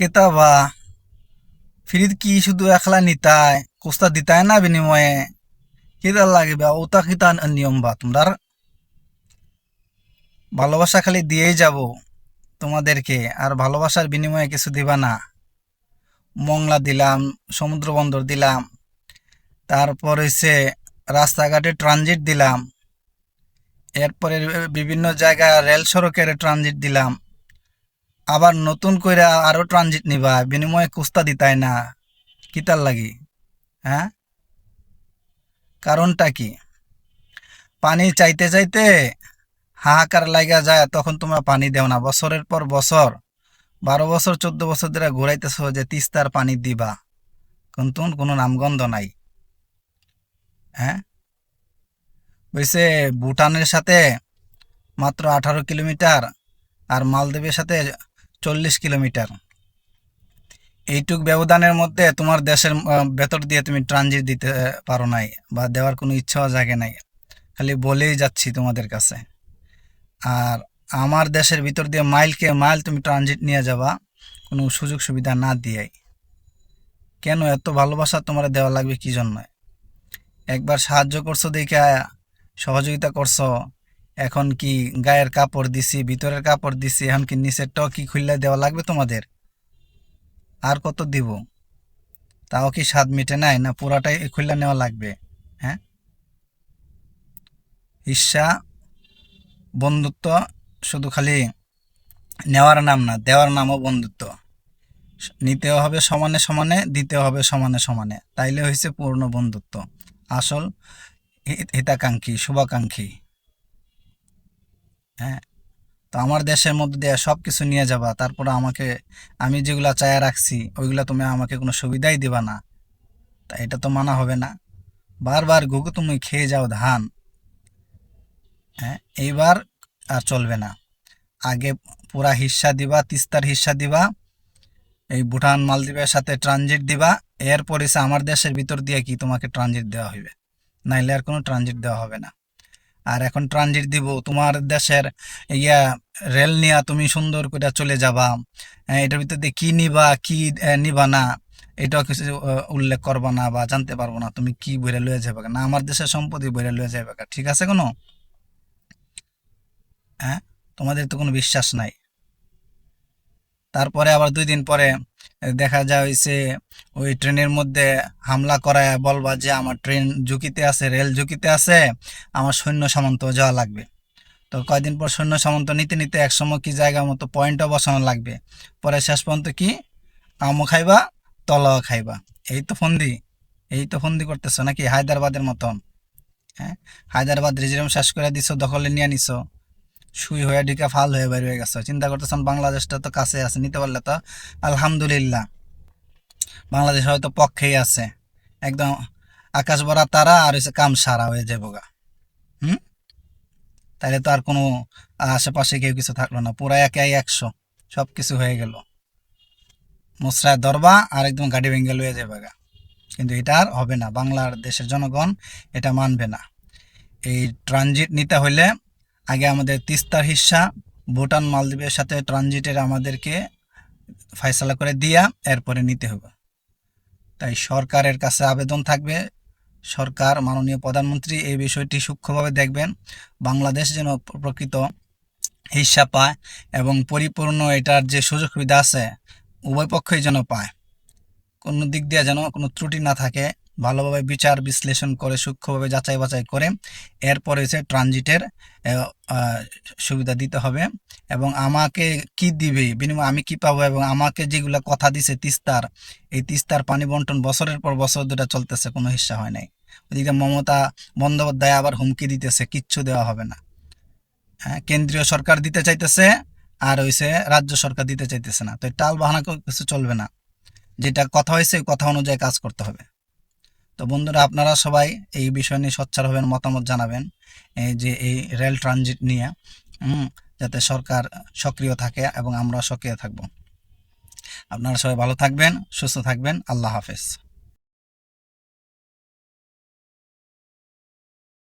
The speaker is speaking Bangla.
কেতাবা। ফিরিত কি শুধু একলা নিতায় কোস্তা দিতায় না বিনিময়ে? কেতার লাগে বা ওটা কিতা নিয়ম বা তোমরা ভালোবাসা খালি দিয়েই যাব তোমাদেরকে, আর ভালোবাসার বিনিময়ে কিছু দিবা না। মংলা দিলাম সমুদ্র বন্দর দিলাম, তারপর হচ্ছে রাস্তাঘাটে ট্রানজিট দিলাম। এরপরে বিভিন্ন জায়গায় রেল সড়কের ট্রানজিট দিলাম। আবার নতুন করে আরও ট্রানজিট নিবা, বিনিময়ে কুস্তা দিতাই না। কিতার লাগি? হ্যাঁ? কারণটা কি? পানি চাইতে চাইতে হাহাকার লাগা যায়, তখন তোমরা পানি দেও না। বছরের পর বছর, বারো বছর, চোদ্দ বছর ধরে ঘুরাইতেছ যে তিস্তার পানি দিবা। কিন্তু কোনো নামগন্ধ নাই। হ্যাঁ? বলছে ভুটানের সাথে মাত্র আঠারো কিলোমিটার আর মালদ্বীপের সাথে চল্লিশ কিলোমিটার। এইটুক ব্যবধানের মধ্যে তোমার দেশের ভেতর দিয়ে তুমি ট্রানজিট দিতে পারো নাই বা দেওয়ার কোনো ইচ্ছাও জাগে নাই। খালি বলেই যাচ্ছি তোমাদের কাছে। আর আমার দেশের ভিতর দিয়ে মাইলকে মাইল তুমি ট্রানজিট নিয়ে যাবা, কোনো সুযোগ সুবিধা না দিয়াই। কেন এত ভালোবাসা তোমার দেওয়া লাগবে কি জন্য? একবার সাহায্য করছ দেখে, সহযোগিতা করছ এখন কি গায়ের কাপড় দিছি, ভিতরের কাপড় দিছি, এখন কি নিচেরটাও কি খুললে দেওয়া লাগবে তোমাদের? আর কত দিব? তাও কি স্বাদ মিটে নাই না পুরাটাই খুললে নেওয়া লাগবে? হ্যাঁ? ঈর্ষা বন্ধুত্ব শুধু খালি নেওয়ার নাম না, দেওয়ার নামও বন্ধুত্ব। নিতেও হবে সমানে সমানে, দিতেও হবে সমানে সমানে। তাইলে হয়েছে পূর্ণ বন্ধুত্ব। আসল হিতাকাঙ্ক্ষী, শুভাকাঙ্ক্ষী। হ্যাঁ? তো আমার দেশের মধ্যে দিয়ে সব কিছু নিয়ে যাবা, তারপরে আমাকে, আমি যেগুলা চায়া রাখছি, ওইগুলো তুমি আমাকে কোনো সুবিধাই দিবা না। তা এটা তো মানা হবে না। বারবার ঘুঘু তুমি খেয়ে যাও ধান। হ্যাঁ? এইবার আর চলবে না। আগে পুরা হিস্সা দিবা, তিস্তার হিস্সা দিবা, এই ভুটান, মালদ্বীপের সাথে ট্রানজিট দিবা, এরপরে আমার দেশের ভিতর দিয়ে কি তোমাকে ট্রানজিট দেওয়া হইবে? নাইলে আর কোনো ট্রানজিট দেওয়া হবে না। আর এখন ট্রানজিট দিব, তোমার দেশের ইয়া রেল নিয়া তুমি সুন্দর করে চলে যাবা। এটার ভিতর কি নিবা কি নিবা না, এটাও কিছু উল্লেখ করবা না বা জানতে পারব না, তুমি কি বইরে লয়ে যাবে না, আমার দেশের সম্পত্তি বইরে লয়ে যাবে ঠিক আছে কোনো? হ্যাঁ? তোমাদের তো কোনো বিশ্বাস নাই। তারপরে আবার দুই দিন পরে দেখা যায় হইছে, ওই ট্রেনের মধ্যে হামলা করায় বলবা যে, আমার ট্রেন ঝুঁকিতে আছে, রেল ঝুঁকিতে আছে, আমার সৈন্য সামন্ত যাওয়া লাগবে। তো কয়দিন পর সৈন্য সামন্ত নিতে নিতে একসময় কি জায়গা মতো পয়েন্টও বসানো লাগবে? পরে শেষ পর্যন্ত কি? আমও খাইবা, তলাও খাইবা। এই তো ফন্দি, এই তো ফন্দি করতেছো নাকি? হায়দ্রাবাদের মতন। হ্যাঁ? হায়দ্রাবাদ রিজার্ভ শেষ করে দিছো, দখলে নিয়ে নিছো। শুই হয়ে ঢিকা ফাল হয়ে বের হয়ে গেছে। চিন্তা করতেছেন বাংলাদেশটা তো কাছে আছে, নিতে পারলে তো আলহামদুলিল্লাহ। বাংলাদেশ হয়তো পক্ষেই আছে। একদম আকাশ ভরা তারা আর হচ্ছে কাম সারা হয়ে যাব গা। হুম? তাইলে তো আর কোনো আশেপাশে কেউ কিছু থাকল না। পুরা একাই একশো সব কিছু হয়ে গেল। মুসরায় দরবা আর একদম গাড়ি ভেঙ্গে লয়ে যাবে গা। কিন্তু এটা আর হবে না। বাংলার দেশের জনগণ এটা মানবে না। এই ট্রানজিট নিতে হইলে আগে আমাদের তিস্তার হিস্সা ভুটান, মালদ্বীপের সাথে ট্রানজিটের আমাদেরকে ফয়সালা করে দিয়া এরপরে নিতে হবে। তাই সরকারের কাছে আবেদন থাকবে। সরকার, মাননীয় প্রধানমন্ত্রী এই বিষয়টি সূক্ষ্মভাবে দেখবেন। বাংলাদেশ যেন প্রকৃত হিস্সা পায় এবং পরিপূর্ণ এটার যে সুযোগ সুবিধা আছে, উভয় পক্ষই যেন পায়। কোনো দিক দিয়ে যেন কোনো ত্রুটি না থাকে। ভালোভাবে বিচার বিশ্লেষণ করে, সূক্ষ্মভাবে যাচাই বাছাই করে এরপরে হচ্ছে ট্রানজিটের সুবিধা দিতে হবে। এবং আমাকে কি দিবে? বিনিময়ে আমি কি পাবো? এবং আমাকে যেগুলা কথা দিছে তিস্তার, এই তিস্তার পানি বন্টন বছরের পর বছর দুটা চলতেছে, কোনো হিস্সা হয় নাই। ওদিকে মমতা বন্দ্যোপাধ্যায় আবার হুমকি দিতেছে, কিচ্ছু দেওয়া হবে না। হ্যাঁ কেন্দ্রীয় সরকার দিতে চাইতেছে আর হইছে রাজ্য সরকার দিতে চাইতেছে না। তো টাল বাহানা কিছু চলবে না। যেটা কথা হয়েছে, কথা অনুযায়ী কাজ করতে হবে। তো বন্ধুরা, আপনারা সবাই এই বিষয় নিয়ে সোচ্চার হবেন, মতামত জানাবেন, এই যে এই রেল ট্রানজিট নিয়ে যাতে সরকার সক্রিয় থাকে এবং আমরা সক্রিয় থাকব। আপনারা সবাই ভালো থাকবেন, সুস্থ থাকবেন, আল্লাহ হাফেজ।